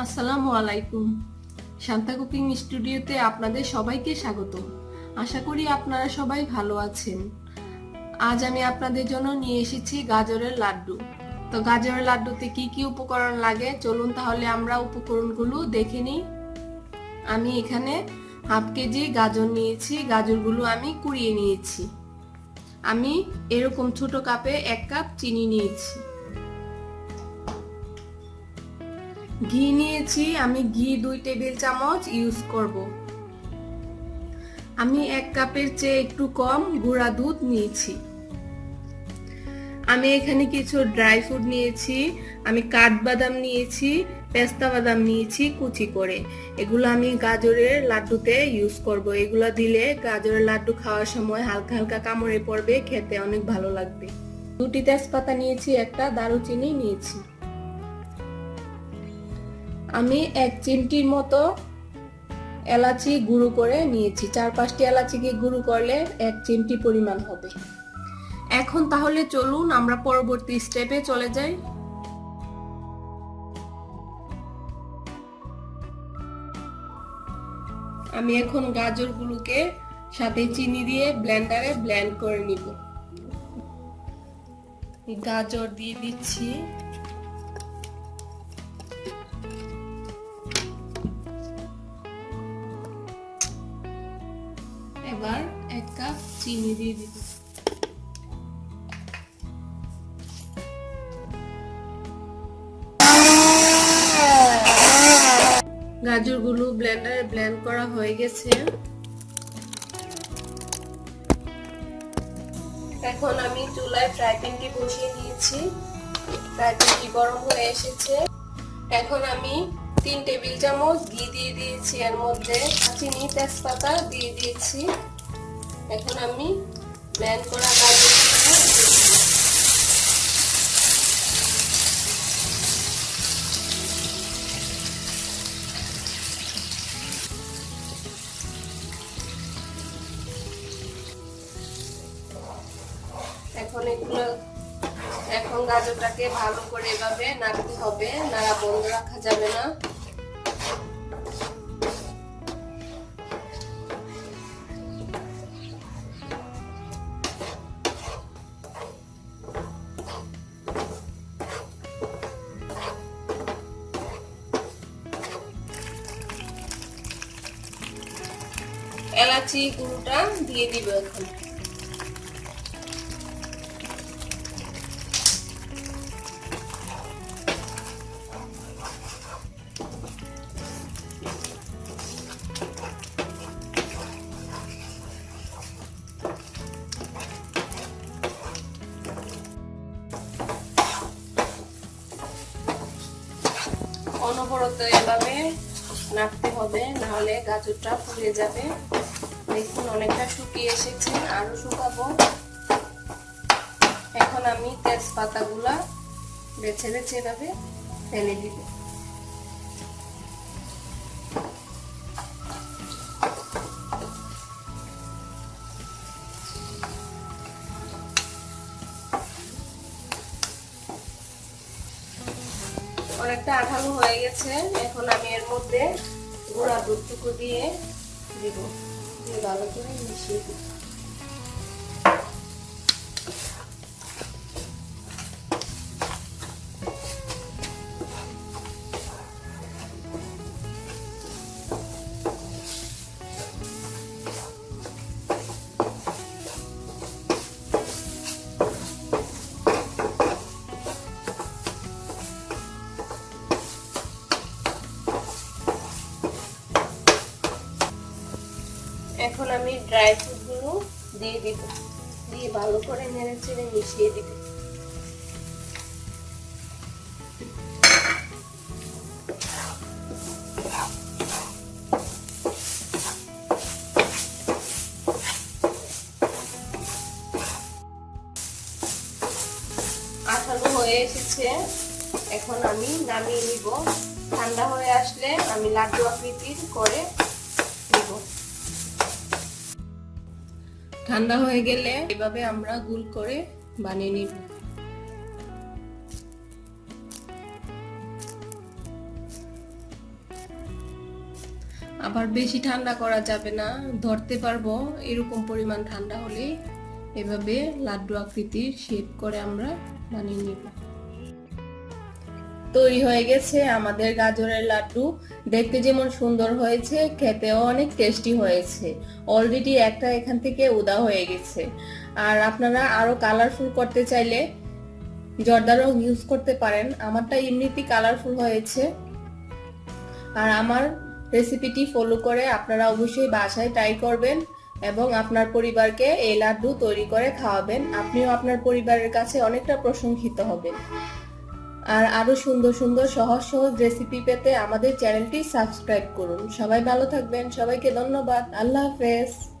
আসসালামু আলাইকুম। শান্তা কুকিং স্টুডিওতে আপনাদের সবাইকে স্বাগত আশা করি আপনারা সবাই ভালো আছেন। আজ আমি আপনাদের জন্য নিয়ে এসেছি গাজরের লাড্ডু। তো গাজরের লাড্ডুতে কি কি উপকরণ লাগে? চলুন তাহলে আমরা উপকরণগুলো দেখে নিই। আমি এখানে হাফ কেজি গাজর নিয়েছি। গাজরগুলো আমি কুড়িয়ে নিয়েছি। আমি এরকম ছোট কাপে এক কাপ চিনি নিয়েছি। ঘি নিয়েছি, আমি ঘি দুই টেবিল চামচ ইউজ করব। আমি এক কাপের চেয়ে একটু কম গুঁড়া দুধ নিয়েছি। আমি এখানে কিছু ড্রাই ফ্রুট নিয়েছি, আমি কাঠবাদাম নিয়েছি, পেস্তা বাদাম নিয়েছি কুচি করে। এগুলো আমি গাজরের লাড্ডুতে ইউজ করব। এগুলো দিলে গাজরের লাড্ডু খাওয়ার সময় হালকা হালকা কামড়ে পড়বে, খেতে অনেক ভালো লাগবে। দুটি তেজপাতা নিয়েছি, একটা দারুচিনি নিয়েছি। আমি এক চিমটির মতো এলাচি গুঁড়ো করে নিয়েছি। চার পাঁচটি এলাচিকে গুঁড়ো করলে এক চিমটি পরিমাণ হবে। এখন তাহলে চলুন আমরা পরবর্তী স্টেপে চলে যাই। আমি এখন গাজরগুলোকে সাথে চিনি দিয়ে ব্লেন্ডারে ব্লেন্ড করে নিব। গাজর দিয়ে দিচ্ছি। চিনি দিয়ে দিব। গাজরগুলো ব্লেন্ডারে ব্লেন্ড করা হয়ে গেছে। এখন আমি চুলায় ফ্রাই প্যানটি বসিয়ে দিয়েছি। ফ্রাই প্যানটি গরম হয়ে এসেছে। এখন আমি তিন টেবিল চামচ ঘি দিয়ে দিয়েছি। এর মধ্যে চিনি, তেজপাতা দিয়ে দিয়েছি। এখন আমি ব্লেন্ড করা এখন এগুলো, এখন গাজরটাকে ভালো করে এভাবে নাড়তে হবে। নাড়া বন্ধ রাখা যাবে না। এলাচি গুঁড়োটা দিয়ে দিব এখন অনবরত এভাবে নাড়তে হবে, নাহলে গাজরটা পুড়ে যাবে। দেখুন, অনেকটা শুকিয়ে এসেছে, আরও শুকাবো। এখন আমি তেজপাতাগুলা বেছে বেছে এভাবে ফেলে দিব। অনেকটা আঠালো হয়ে গেছে। এখন আমি এর মধ্যে গুঁড়া দুধটুকু দিয়ে দিব। দিয়ে ভালো করে মিশিয়ে দিব আমি ড্রাই ফ্রুটগুলো দিয়ে দিব। দিয়ে ভালো করে নেড়ে চেড়ে মিশিয়ে দিব। হয়ে এসেছে। এখন আমি নামিয়ে নিব। ঠান্ডা হয়ে আসলে আমি লাড্ডু আকৃতির করে নিব। ঠান্ডা হয়ে গেলে এভাবে আমরা গুল করে বানিয়ে নিব। আবার বেশি ঠান্ডা করা যাবে না, ধরতে পারব এরকম পরিমাণ ঠান্ডা হলে এভাবে লাড্ডু আকৃতির শেপ করে আমরা বানিয়ে নিব। তৈরি হয়ে গেছে আমাদের গাজরের লাড্ডু। দেখতে যেমন সুন্দর হয়েছে, খেতেও অনেক টেস্টি হয়েছে। অলরেডি একটা এখান থেকে উদা হয়ে গেছে। আর আপনারা আরও কালারফুল করতে চাইলে জর্দা রং ইউজ করতে পারেন। আমারটা এমনিতেই কালারফুল হয়েছে। আর আমার রেসিপিটি ফলো করে আপনারা অবশ্যই বাসায় ট্রাই করবেন এবং আপনার পরিবারকে এই লাড্ডু তৈরি করে খাওয়াবেন। আপনিও আপনার পরিবারের কাছে অনেকটা প্রশংসিত হবেন। আর আরও সুন্দর সুন্দর সহজ সহজ রেসিপি পেতে আমাদের চ্যানেলটি সাবস্ক্রাইব করুন। সবাই ভালো থাকবেন, সবাইকে ধন্যবাদ। আল্লাহ হাফেজ।